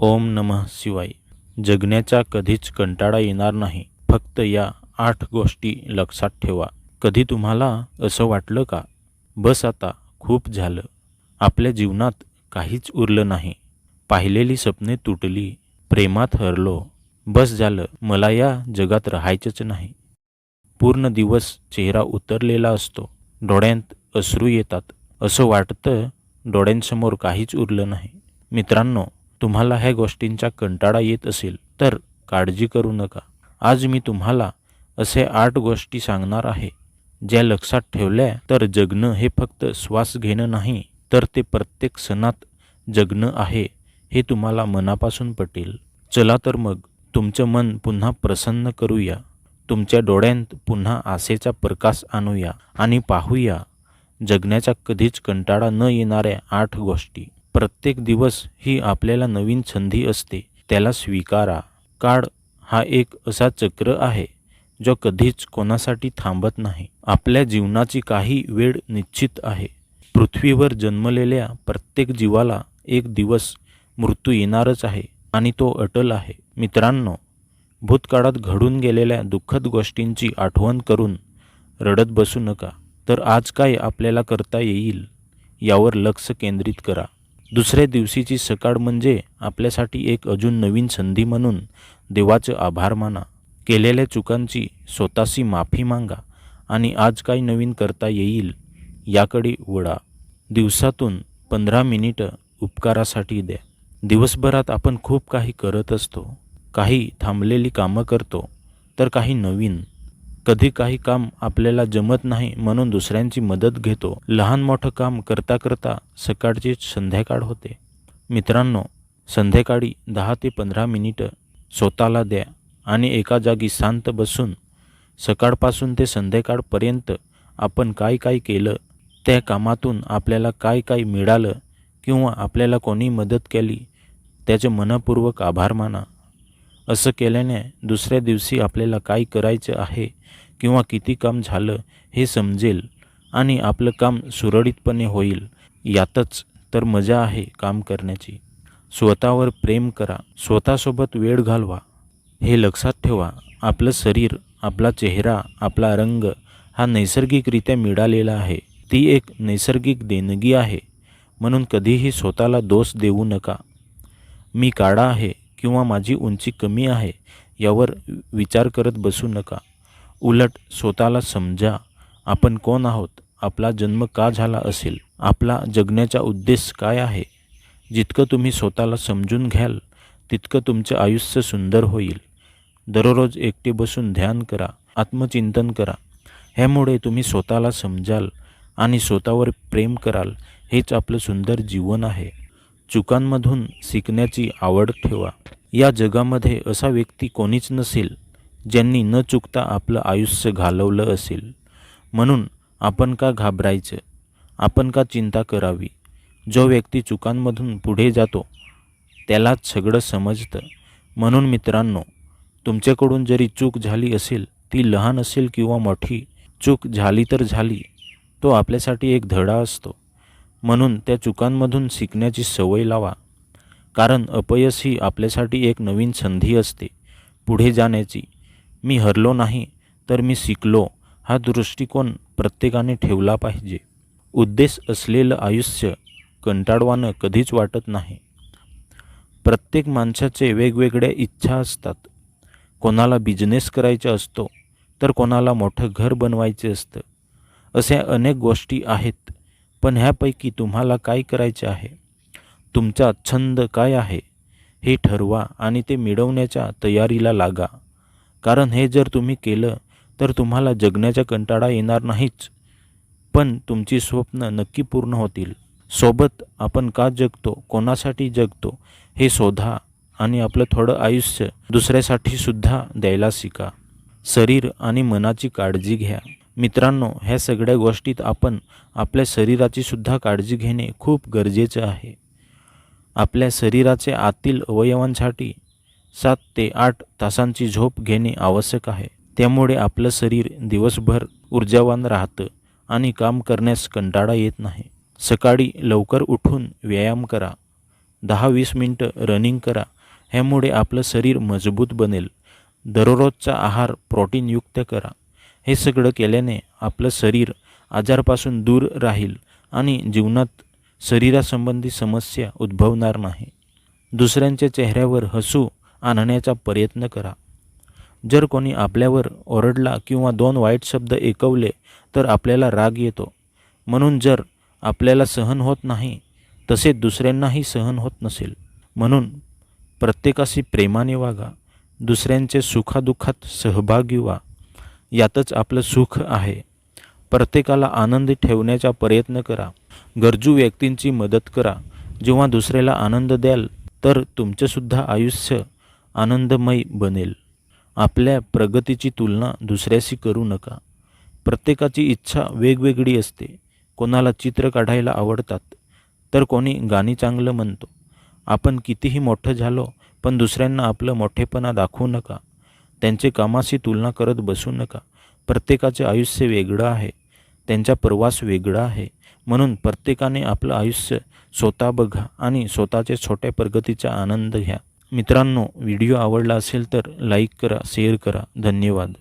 ओम नमः शिवाय. जगण्याचा कधीच कंटाळा येणार नाही. फक्त या आठ गोष्टी लक्षात ठेवा. कधी तुम्हाला असं वाटलं का? बस आता खूप झालं. आपल्या जीवनात काहीच उरलं नाही. पाहिलेली स्वप्ने तुटली प्रेमात हरलो. बस झालं मला या जगात राहायचंच नाही. पूर्ण दिवस चेहरा उतरलेला असतो. डोळ्यांत अश्रू येतात. असं वाटतं डोळ्यांसमोर काहीच उरलं नाही. मित्रांनो तुम्हाला ह्या गोष्टींचा कंटाळा येत असेल तर काळजी करू नका. आज मी तुम्हाला असे आठ गोष्टी सांगणार आहे ज्या लक्षात ठेवल्या तर जगणं हे फक्त श्वास घेणं नाही तर ते प्रत्येक सणात जगणं आहे हे तुम्हाला मनापासून पटेल. चला तर मग तुमचं मन पुन्हा प्रसन्न करूया. तुमच्या डोळ्यांत पुन्हा आशेचा प्रकाश आणूया आणि पाहूया जगण्याचा कधीच कंटाळा न येणाऱ्या आठ गोष्टी. प्रत्येक दिवस ही आपल्याला नवीन संधी असते. त्याला स्वीकारा. काळ हा एक असा चक्र आहे जो कधीच कोणासाठी थांबत नाही. आपल्या जीवनाची काही वेळ निश्चित आहे. पृथ्वीवर जन्मलेल्या प्रत्येक जीवाला एक दिवस मृत्यू येणारच आहे आणि तो अटल आहे. मित्रांनो भूतकाळात घडून गेलेल्या दुःखद गोष्टींची आठवण करून रडत बसू नका. तर आज काय आपल्याला करता येईल यावर लक्ष केंद्रित करा. दुसऱ्या दिवशीची सकाळ म्हणजे आपल्यासाठी एक अजून नवीन संधी म्हणून देवाचं आभार माना. केलेल्या चुकांची स्वतःशी माफी मागा आणि आज काय नवीन करता येईल याकडे वळा. दिवसातून पंधरा मिनिटं उपकारासाठी द्या. दिवसभरात आपण खूप काही करत असतो. काही थांबलेली कामं करतो तर काही नवीन. कधी काही काम आपल्याला जमत नाही म्हणून दुसऱ्यांची मदत घेतो. लहान मोठं काम करता करता सकाळची संध्याकाळ होते. मित्रांनो संध्याकाळी दहा ते पंधरा मिनिटं स्वतःला द्या आणि एका जागी शांत बसून सकाळपासून ते संध्याकाळपर्यंत आपण काय काय केलं त्या कामातून आपल्याला काय काय मिळालं किंवा आपल्याला कोणी मदत केली त्याचे मनपूर्वक आभार माना. असं केल्याने दुसऱ्या दिवशी आपल्याला काय करायचं आहे किंवा किती काम झालं हे समजेल आणि आपलं काम सुरळीतपणे होईल यातच तर मजा आहे काम करण्याची. स्वतःवर प्रेम करा स्वतःसोबत वेळ घालवा. हे लक्षात ठेवा आपलं शरीर आपला चेहरा आपला रंग हा नैसर्गिकरित्या मिळालेला आहे. ती एक नैसर्गिक देणगी आहे म्हणून कधीही स्वतःला दोष देऊ नका. मी काळा आहे किंवा माझी उंची कमी आहे यावर विचार करत बसू नका. उलट स्वतःला समजा आपण कोण आहोत? आपला जन्म का झाला असेल? आपला जगण्याचा उद्देश काय आहे? जितकं तुम्ही स्वतःला समजून घ्याल तितकं तुमचं आयुष्य सुंदर होईल. दररोज एकटे बसून ध्यान करा आत्मचिंतन करा. ह्यामुळे तुम्ही स्वतःला समजाल आणि स्वतःवर प्रेम कराल हेच आपलं सुंदर जीवन आहे. चुकांमधून शिकण्याची आवड ठेवा. या जगामध्ये असा व्यक्ती कोणीच नसेल ज्यांनी न चुकता आपलं आयुष्य घालवलं असेल. म्हणून आपण का घाबरायचं? आपण का चिंता करावी? जो व्यक्ती चुकांमधून पुढे जातो त्यालाच सगळं समजतं. म्हणून मित्रांनो तुमच्याकडून जरी चूक झाली असेल ती लहान असेल किंवा मोठी चूक झाली तर झाली. तो आपल्यासाठी एक धडा असतो. म्हणून त्या चुकांमधून शिकण्याची सवय लावा. कारण अपयश ही आपल्यासाठी एक नवीन संधी असते. पुढे जाण्याची. मी हरलो नाही तर मी शिकलो. हा दृष्टिकोन प्रत्येकाने ठेवला पाहिजे. उद्देश असलेलं आयुष्य कंटाळवानं कधीच वाटत नाही. प्रत्येक माणसाचे वेगवेगळ्या इच्छा असतात. कोणाला बिझनेस करायचा असतो तर कोणाला मोठं घर बनवायचे असतं. अशा अनेक गोष्टी आहेत पण ह्यापैकी तुम्हाला काय करायचे आहे? तुमचा छंद काय आहे? हे ठरवा आणि ते मिळवण्याच्या तयारीला लागा. कारण हे जर तुम्ही केलं तर तुम्हाला जगण्याचा कंटाळा येणार नाहीच. पण तुमची स्वप्न नक्की पूर्ण होतील. सोबत आपण का जगतो कोणासाठी जगतो हे शोधा आणि आपलं थोडं आयुष्य दुसऱ्यासाठी सुद्धा द्यायला शिका. शरीर आणि मनाची काळजी घ्या. मित्रांनो ह्या सगळ्या गोष्टीत आपण आपल्या शरीराची सुद्धा काळजी घेणे खूप गरजेचं आहे. आपल्या शरीराचे आतील अवयवांसाठी सात ते आठ तासांची झोप घेणे आवश्यक आहे. त्यामुळे आपलं शरीर दिवसभर ऊर्जावान राहतं आणि काम करण्यास कंटाळा येत नाही. सकाळी लवकर उठून व्यायाम करा. दहा वीस मिनटं रनिंग करा. ह्यामुळे आपलं शरीर मजबूत बनेल. दररोजचा आहार प्रोटीनयुक्त करा. हे सगळं केल्याने आपलं शरीर आजारपासून दूर राहील आणि जीवनात शरीरासंबंधी समस्या उद्भवणार नाही. दुसऱ्यांच्या चेहऱ्यावर हसू आणण्याचा प्रयत्न करा. जर कोणी आपल्यावर ओरडला किंवा दोन वाईट शब्द ऐकवले तर आपल्याला राग येतो. म्हणून जर आपल्याला सहन होत नाही तसे दुसऱ्यांनाही सहन होत नसेल. म्हणून प्रत्येकाशी प्रेमाने वागा. दुसऱ्यांचे सुखादुःखात सहभागी व्हा. यातच आपलं सुख आहे. प्रत्येकाला आनंदी ठेवण्याचा प्रयत्न करा. गरजू व्यक्तींची मदत करा. जेव्हा दुसऱ्याला आनंद द्याल तर तुमचेसुद्धा आयुष्य आनंदमय बनेल. आपल्या प्रगतीची तुलना दुसऱ्याशी करू नका. प्रत्येकाची इच्छा वेगवेगळी असते. कोणाला चित्र काढायला आवडतात तर कोणी गाणी चांगलं म्हणतो. आपण कितीही मोठं झालो पण दुसऱ्यांना आपलं मोठेपणा दाखवू नका. त्यांचे कामाशी तुलना करत बसू नका. प्रत्येकाचे आयुष्य वेगळं आहे. त्यांचा प्रवास वेगळा आहे. म्हणून प्रत्येकाने आपलं आयुष्य स्वतः बघा आणि स्वतःचे छोट्या प्रगतीचा आनंद घ्या. मित्रांनो व्हिडिओ आवडला असेल तर लाईक करा शेअर करा. धन्यवाद.